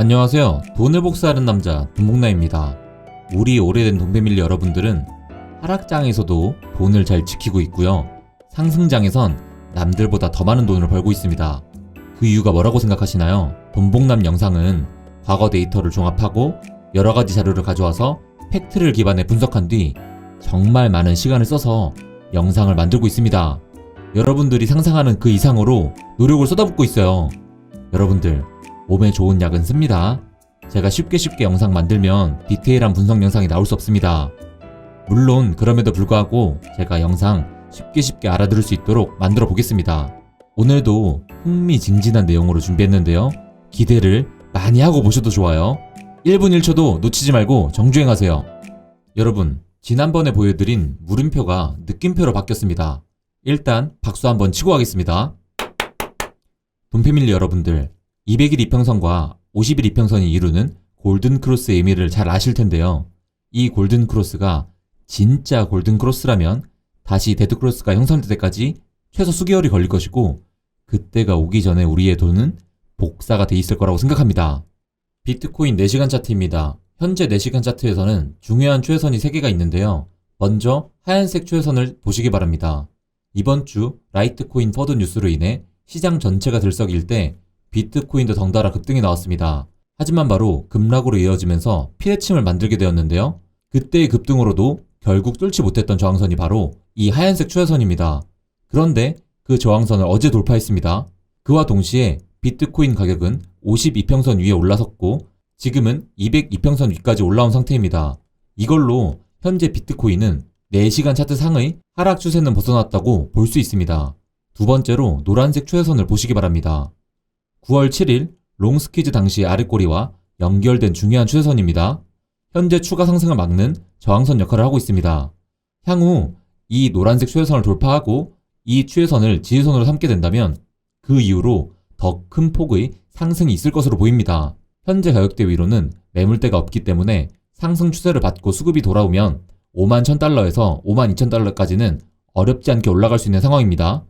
안녕하세요. 돈을 복사하는 남자 돈목나입니다. 우리 오래된 돈패밀리 여러분들은 하락장에서도 돈을 잘 지키고 있고요. 상승장에선 남들보다 더 많은 돈을 벌고 있습니다. 그 이유가 뭐라고 생각하시나요? 돈복남 영상은 과거 데이터를 종합하고 여러 가지 자료를 가져와서 팩트를 기반에 분석한 뒤 정말 많은 시간을 써서 영상을 만들고 있습니다. 여러분들이 상상하는 그 이상으로 노력을 쏟아붓고 있어요. 여러분들, 몸에 좋은 약은 씁니다. 제가 쉽게 쉽게 영상 만들면 디테일한 분석 영상이 나올 수 없습니다. 물론 그럼에도 불구하고 제가 영상 쉽게 쉽게 알아들을 수 있도록 만들어 보겠습니다. 오늘도 흥미진진한 내용으로 준비했는데요. 기대를 많이 하고 보셔도 좋아요. 1분 1초도 놓치지 말고 정주행하세요. 여러분, 지난번에 보여드린 물음표가 느낌표로 바뀌었습니다. 일단 박수 한번 치고 가겠습니다. 돈패밀리 여러분들, 200일 이평선과 50일 이평선이 이루는 골든 크로스의 의미를 잘 아실 텐데요. 이 골든 크로스가 진짜 골든 크로스라면 다시 데드 크로스가 형성될 때까지 최소 수개월이 걸릴 것이고 그때가 오기 전에 우리의 돈은 복사가 돼 있을 거라고 생각합니다. 비트코인 4시간 차트입니다. 현재 4시간 차트에서는 중요한 추세선이 3개가 있는데요. 먼저 하얀색 추세선을 보시기 바랍니다. 이번 주 라이트코인 퍼드 뉴스로 인해 시장 전체가 들썩일 때 비트코인도 덩달아 급등이 나왔습니다. 하지만 바로 급락으로 이어지면서 피해층을 만들게 되었는데요. 그때의 급등으로도 결국 뚫지 못했던 저항선이 바로 이 하얀색 추세선입니다. 그런데 그 저항선을 어제 돌파했습니다. 그와 동시에 비트코인 가격은 52평선 위에 올라섰고 지금은 202평선 위까지 올라온 상태입니다. 이걸로 현재 비트코인은 4시간 차트 상의 하락 추세는 벗어났다고 볼 수 있습니다. 두 번째로 노란색 추세선을 보시기 바랍니다. 9월 7일 롱스키즈 당시 아랫꼬리와 연결된 중요한 추세선입니다. 현재 추가 상승을 막는 저항선 역할을 하고 있습니다. 향후 이 노란색 추세선을 돌파하고 이 추세선을 지지선으로 삼게 된다면 그 이후로 더 큰 폭의 상승이 있을 것으로 보입니다. 현재 가격대 위로는 매물대가 없기 때문에 상승 추세를 받고 수급이 돌아오면 5만 1000달러에서 5만 2000달러까지는 어렵지 않게 올라갈 수 있는 상황입니다.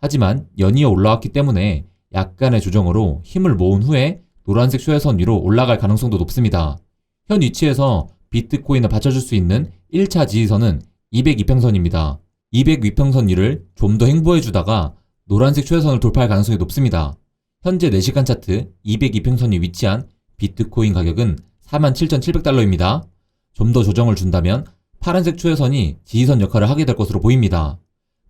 하지만 연이어 올라왔기 때문에 약간의 조정으로 힘을 모은 후에 노란색 추세선 위로 올라갈 가능성도 높습니다. 현 위치에서 비트코인을 받쳐줄 수 있는 1차 지지선은 202평선입니다. 202평선 위를 좀 더 행보해주다가 노란색 추세선을 돌파할 가능성이 높습니다. 현재 4시간 차트 202평선이 위치한 비트코인 가격은 47,700달러입니다. 좀 더 조정을 준다면 파란색 추세선이 지지선 역할을 하게 될 것으로 보입니다.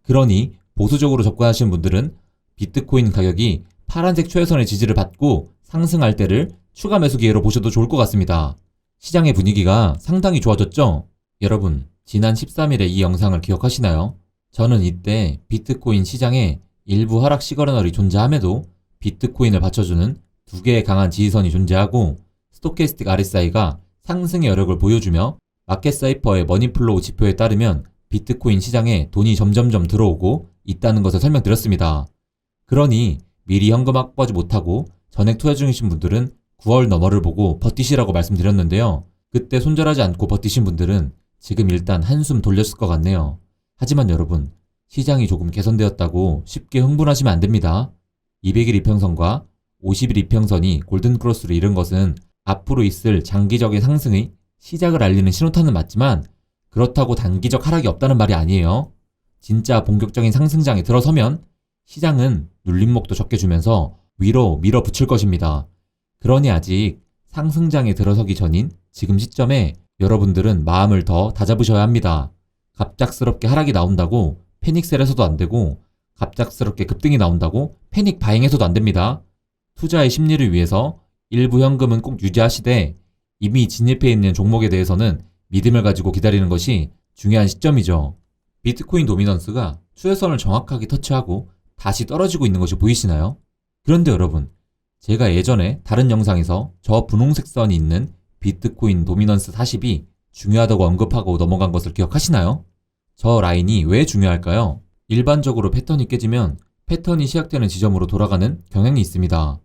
그러니 보수적으로 접근하시는 분들은 비트코인 가격이 파란색 추세선의 지지를 받고 상승할 때를 추가 매수 기회로 보셔도 좋을 것 같습니다. 시장의 분위기가 상당히 좋아졌죠? 여러분, 지난 13일에 이 영상을 기억하시나요? 저는 이때 비트코인 시장에 일부 하락 시그널이 존재함에도 비트코인을 받쳐주는 두 개의 강한 지지선이 존재하고 스토캐스틱 RSI가 상승의 여력을 보여주며 마켓 사이퍼의 머니플로우 지표에 따르면 비트코인 시장에 돈이 점점점 들어오고 있다는 것을 설명드렸습니다. 그러니 미리 현금 확보하지 못하고 전액 투자 중이신 분들은 9월 너머를 보고 버티시라고 말씀드렸는데요. 그때 손절하지 않고 버티신 분들은 지금 일단 한숨 돌렸을 것 같네요. 하지만 여러분, 시장이 조금 개선되었다고 쉽게 흥분하시면 안 됩니다. 200일 이평선과 50일 이평선이 골든크로스를 이룬 것은 앞으로 있을 장기적인 상승의 시작을 알리는 신호탄은 맞지만 그렇다고 단기적 하락이 없다는 말이 아니에요. 진짜 본격적인 상승장에 들어서면 시장은 눌림목도 적게 주면서 위로 밀어붙일 것입니다. 그러니 아직 상승장에 들어서기 전인 지금 시점에 여러분들은 마음을 더 다잡으셔야 합니다. 갑작스럽게 하락이 나온다고 패닉셀에서도 안 되고 갑작스럽게 급등이 나온다고 패닉 바잉에서도 안 됩니다. 투자의 심리를 위해서 일부 현금은 꼭 유지하시되 이미 진입해 있는 종목에 대해서는 믿음을 가지고 기다리는 것이 중요한 시점이죠. 비트코인 도미넌스가 추세선을 정확하게 터치하고 다시 떨어지고 있는 것이 보이시나요? 그런데 여러분, 제가 예전에 다른 영상에서 저 분홍색 선이 있는 비트코인 도미넌스 40이 중요하다고 언급하고 넘어간 것을 기억하시나요? 저 라인이 왜 중요할까요? 일반적으로 패턴이 깨지면 패턴이 시작되는 지점으로 돌아가는 경향이 있습니다.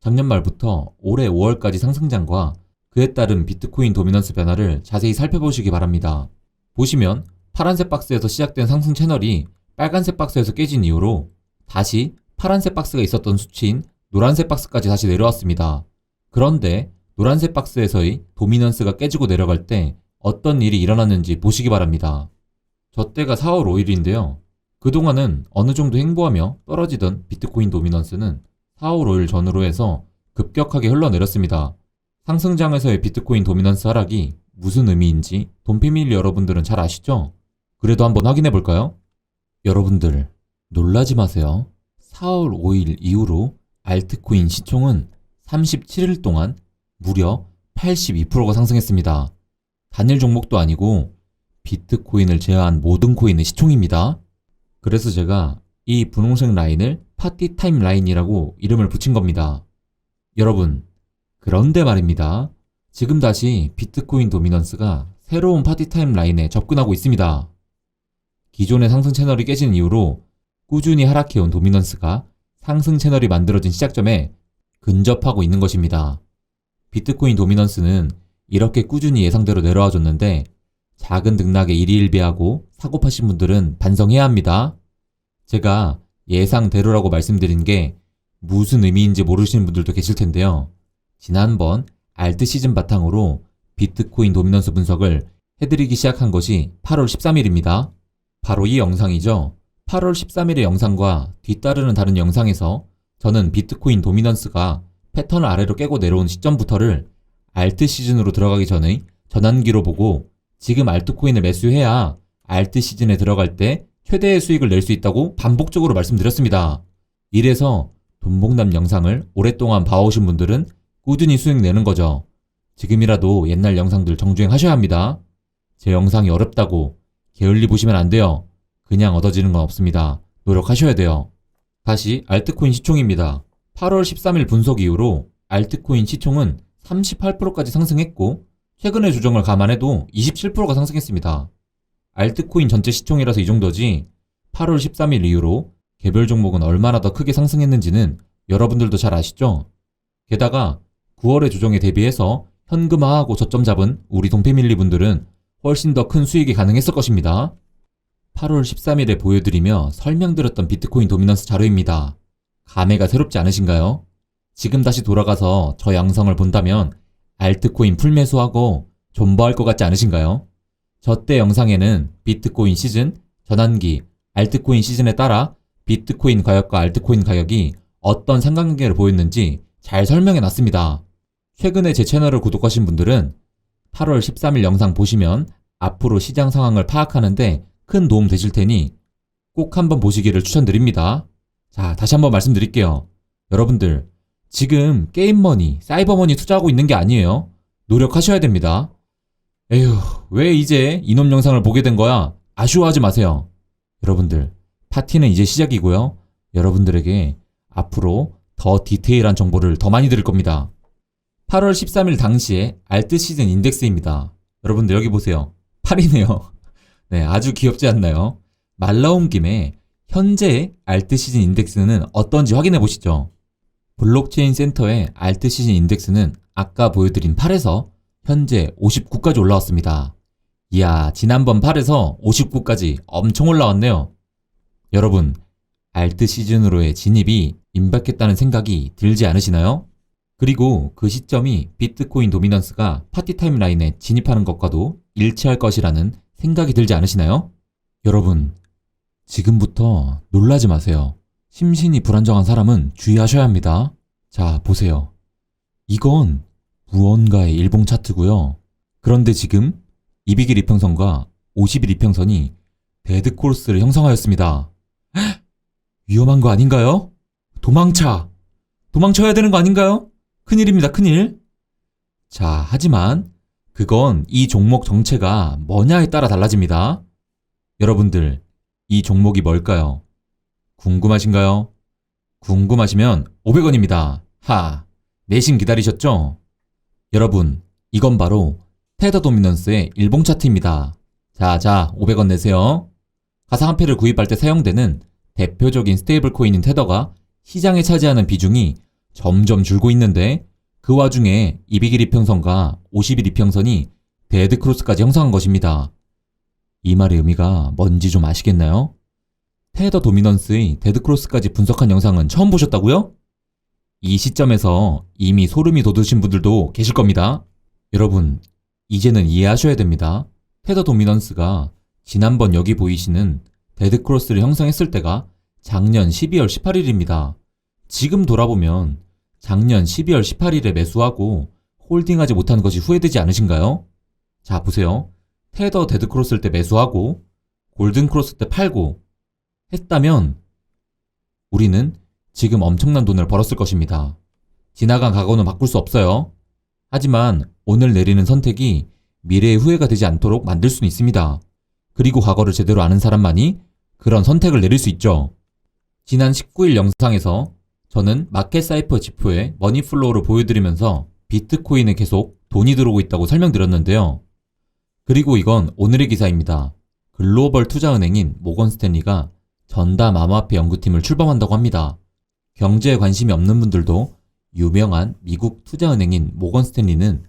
작년 말부터 올해 5월까지 상승장과 그에 따른 비트코인 도미넌스 변화를 자세히 살펴보시기 바랍니다. 보시면 파란색 박스에서 시작된 상승 채널이 빨간색 박스에서 깨진 이후로 다시 파란색 박스가 있었던 수치인 노란색 박스까지 다시 내려왔습니다. 그런데 노란색 박스에서의 도미넌스가 깨지고 내려갈 때 어떤 일이 일어났는지 보시기 바랍니다. 저 때가 4월 5일인데요. 그동안은 어느 정도 행보하며 떨어지던 비트코인 도미넌스는 4월 5일 전후로 해서 급격하게 흘러내렸습니다. 상승장에서의 비트코인 도미넌스 하락이 무슨 의미인지 돈패밀리 여러분들은 잘 아시죠? 그래도 한번 확인해 볼까요? 여러분들 놀라지 마세요. 4월 5일 이후로 알트코인 시총은 37일 동안 무려 82%가 상승했습니다. 단일 종목도 아니고 비트코인을 제외한 모든 코인의 시총입니다. 그래서 제가 이 분홍색 라인을 파티 타임 라인이라고 이름을 붙인 겁니다. 여러분, 그런데 말입니다. 지금 다시 비트코인 도미넌스가 새로운 파티 타임 라인에 접근하고 있습니다. 기존의 상승 채널이 깨진 이후로 꾸준히 하락해온 도미넌스가 상승 채널이 만들어진 시작점에 근접하고 있는 것입니다. 비트코인 도미넌스는 이렇게 꾸준히 예상대로 내려와 줬는데 작은 등락에 일희일비하고 사고 파신 분들은 반성해야 합니다. 제가 예상대로라고 말씀드린 게 무슨 의미인지 모르시는 분들도 계실 텐데요. 지난번 알트 시즌 바탕으로 비트코인 도미넌스 분석을 해드리기 시작한 것이 8월 13일입니다. 바로 이 영상이죠. 8월 13일의 영상과 뒤따르는 다른 영상에서 저는 비트코인 도미넌스가 패턴을 아래로 깨고 내려온 시점부터를 알트 시즌으로 들어가기 전의 전환기로 보고 지금 알트코인을 매수해야 알트 시즌에 들어갈 때 최대의 수익을 낼 수 있다고 반복적으로 말씀드렸습니다. 이래서 돈복남 영상을 오랫동안 봐오신 분들은 꾸준히 수익 내는 거죠. 지금이라도 옛날 영상들 정주행하셔야 합니다. 제 영상이 어렵다고 게을리 보시면 안 돼요. 그냥 얻어지는 건 없습니다. 노력하셔야 돼요. 다시 알트코인 시총입니다. 8월 13일 분석 이후로 알트코인 시총은 38%까지 상승했고 최근의 조정을 감안해도 27%가 상승했습니다. 알트코인 전체 시총이라서 이 정도지 8월 13일 이후로 개별 종목은 얼마나 더 크게 상승했는지는 여러분들도 잘 아시죠? 게다가 9월의 조정에 대비해서 현금화하고 저점 잡은 우리 동패밀리 분들은 훨씬 더 큰 수익이 가능했을 것입니다. 8월 13일에 보여드리며 설명드렸던 비트코인 도미넌스 자료입니다. 감회가 새롭지 않으신가요? 지금 다시 돌아가서 저 영상을 본다면 알트코인 풀매수하고 존버할 것 같지 않으신가요? 저 때 영상에는 비트코인 시즌, 전환기, 알트코인 시즌에 따라 비트코인 가격과 알트코인 가격이 어떤 상관관계를 보였는지 잘 설명해 놨습니다. 최근에 제 채널을 구독하신 분들은 8월 13일 영상 보시면 앞으로 시장 상황을 파악하는데 큰 도움 되실 테니 꼭 한번 보시기를 추천드립니다. 자, 다시 한번 말씀드릴게요. 여러분들, 지금 게임머니, 사이버머니 투자하고 있는 게 아니에요. 노력하셔야 됩니다. 에휴, 왜 이제 이놈 영상을 보게 된 거야? 아쉬워하지 마세요. 여러분들, 파티는 이제 시작이고요. 여러분들에게 앞으로 더 디테일한 정보를 더 많이 드릴 겁니다. 8월 13일 당시에 알트 시즌 인덱스입니다. 여러분들 여기 보세요. 8이네요. 네, 아주 귀엽지 않나요? 말 나온 김에 현재 알트 시즌 인덱스는 어떤지 확인해 보시죠. 블록체인 센터의 알트 시즌 인덱스는 아까 보여드린 8에서 현재 59까지 올라왔습니다. 이야, 지난번 8에서 59까지 엄청 올라왔네요. 여러분, 알트 시즌으로의 진입이 임박했다는 생각이 들지 않으시나요? 그리고 그 시점이 비트코인 도미넌스가 파티 타임 라인에 진입하는 것과도 일치할 것이라는 생각이 들지 않으시나요? 여러분, 지금부터 놀라지 마세요. 심신이 불안정한 사람은 주의하셔야 합니다. 자, 보세요. 이건 무언가의 일봉 차트고요. 그런데 지금 200일 이평선과 50일 이평선이 데드코르스를 형성하였습니다. 헉! 위험한 거 아닌가요? 도망차! 도망쳐야 되는 거 아닌가요? 큰일입니다, 큰일. 자, 하지만 그건 이 종목 정체가 뭐냐에 따라 달라집니다. 여러분들, 이 종목이 뭘까요? 궁금하신가요? 궁금하시면 500원입니다. 하, 내심 기다리셨죠? 여러분, 이건 바로 테더 도미넌스의 일봉 차트입니다. 자, 자, 500원 내세요. 가상화폐를 구입할 때 사용되는 대표적인 스테이블 코인인 테더가 시장에 차지하는 비중이 점점 줄고 있는데 그 와중에 200일 이평선과 50일 이평선이 데드크로스까지 형성한 것입니다. 이 말의 의미가 뭔지 좀 아시겠나요? 테더 도미넌스의 데드크로스까지 분석한 영상은 처음 보셨다고요? 이 시점에서 이미 소름이 돋으신 분들도 계실 겁니다. 여러분, 이제는 이해하셔야 됩니다. 테더 도미넌스가 지난번 여기 보이시는 데드크로스를 형성했을 때가 작년 12월 18일입니다. 지금 돌아보면 작년 12월 18일에 매수하고 홀딩하지 못한 것이 후회되지 않으신가요? 자, 보세요. 테더 데드크로스일 때 매수하고 골든크로스 때 팔고 했다면 우리는 지금 엄청난 돈을 벌었을 것입니다. 지나간 과거는 바꿀 수 없어요. 하지만 오늘 내리는 선택이 미래의 후회가 되지 않도록 만들 수는 있습니다. 그리고 과거를 제대로 아는 사람만이 그런 선택을 내릴 수 있죠. 지난 19일 영상에서 저는 마켓 사이퍼 지표의 머니플로우를 보여드리면서 비트코인에 계속 돈이 들어오고 있다고 설명드렸는데요. 그리고 이건 오늘의 기사입니다. 글로벌 투자은행인 모건 스탠리가 전담 암호화폐 연구팀을 출범한다고 합니다. 경제에 관심이 없는 분들도 유명한 미국 투자은행인 모건 스탠리는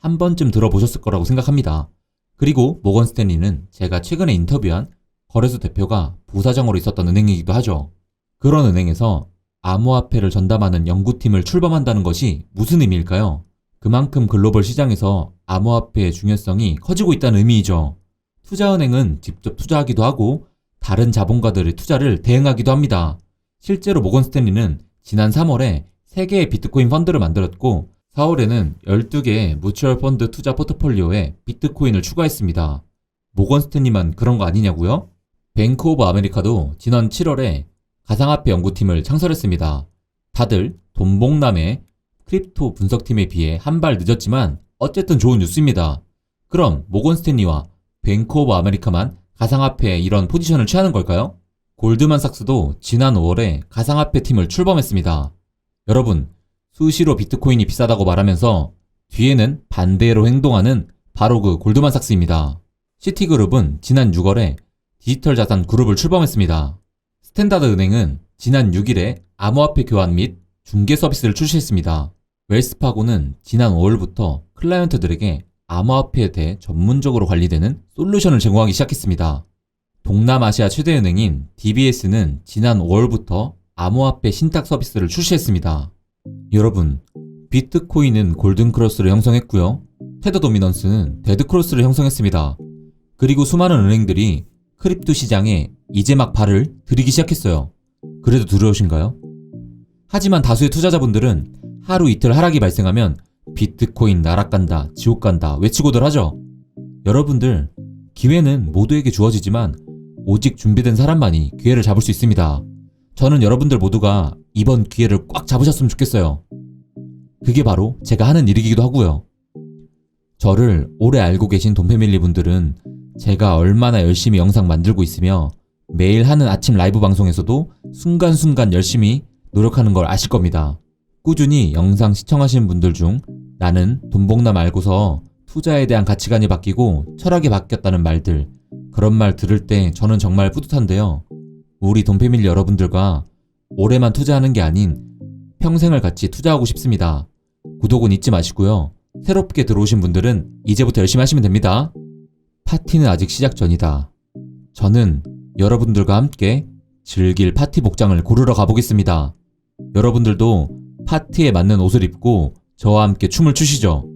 한 번쯤 들어보셨을 거라고 생각합니다. 그리고 모건 스탠리는 제가 최근에 인터뷰한 거래소 대표가 부사장으로 있었던 은행이기도 하죠. 그런 은행에서 암호화폐를 전담하는 연구팀을 출범한다는 것이 무슨 의미일까요? 그만큼 글로벌 시장에서 암호화폐의 중요성이 커지고 있다는 의미이죠. 투자은행은 직접 투자하기도 하고 다른 자본가들의 투자를 대응하기도 합니다. 실제로 모건 스탠리는 지난 3월에 3개의 비트코인 펀드를 만들었고 4월에는 12개의 뮤추얼 펀드 투자 포트폴리오에 비트코인을 추가했습니다. 모건 스탠리만 그런 거 아니냐고요? 뱅크 오브 아메리카도 지난 7월에 가상화폐 연구팀을 창설했습니다. 다들 돈봉남의 크립토 분석팀에 비해 한 발 늦었지만 어쨌든 좋은 뉴스입니다. 그럼 모건 스탠리와 뱅크 오브 아메리카만 가상화폐에 이런 포지션을 취하는 걸까요? 골드만삭스도 지난 5월에 가상화폐 팀을 출범했습니다. 여러분, 수시로 비트코인이 비싸다고 말하면서 뒤에는 반대로 행동하는 바로 그 골드만삭스입니다. 시티그룹은 지난 6월에 디지털 자산 그룹을 출범했습니다. 스탠다드 은행은 지난 6일에 암호화폐 교환 및 중개 서비스를 출시했습니다. 웰스파고는 지난 5월부터 클라이언트들에게 암호화폐에 대해 전문적으로 관리되는 솔루션을 제공하기 시작했습니다. 동남아시아 최대 은행인 DBS는 지난 5월부터 암호화폐 신탁 서비스를 출시했습니다. 여러분, 비트코인은 골든크로스를 형성했고요. 테더 도미넌스는 데드크로스를 형성했습니다. 그리고 수많은 은행들이 크립토 시장에 이제 막 발을 들이기 시작했어요. 그래도 두려우신가요? 하지만 다수의 투자자분들은 하루 이틀 하락이 발생하면 비트코인 나락간다, 지옥간다 외치고들 하죠. 여러분들, 기회는 모두에게 주어지지만 오직 준비된 사람만이 기회를 잡을 수 있습니다. 저는 여러분들 모두가 이번 기회를 꽉 잡으셨으면 좋겠어요. 그게 바로 제가 하는 일이기도 하고요. 저를 오래 알고 계신 돈패밀리 분들은 제가 얼마나 열심히 영상 만들고 있으며 매일 하는 아침 라이브 방송에서도 순간순간 열심히 노력하는 걸 아실 겁니다. 꾸준히 영상 시청하시는 분들 중 나는 돈복남 알고서 투자에 대한 가치관이 바뀌고 철학이 바뀌었다는 말들, 그런 말 들을 때 저는 정말 뿌듯한데요. 우리 돈패밀리 여러분들과 올해만 투자하는 게 아닌 평생을 같이 투자하고 싶습니다. 구독은 잊지 마시고요. 새롭게 들어오신 분들은 이제부터 열심히 하시면 됩니다. 파티는 아직 시작 전이다. 저는 여러분들과 함께 즐길 파티 복장을 고르러 가보겠습니다. 여러분들도 파티에 맞는 옷을 입고 저와 함께 춤을 추시죠.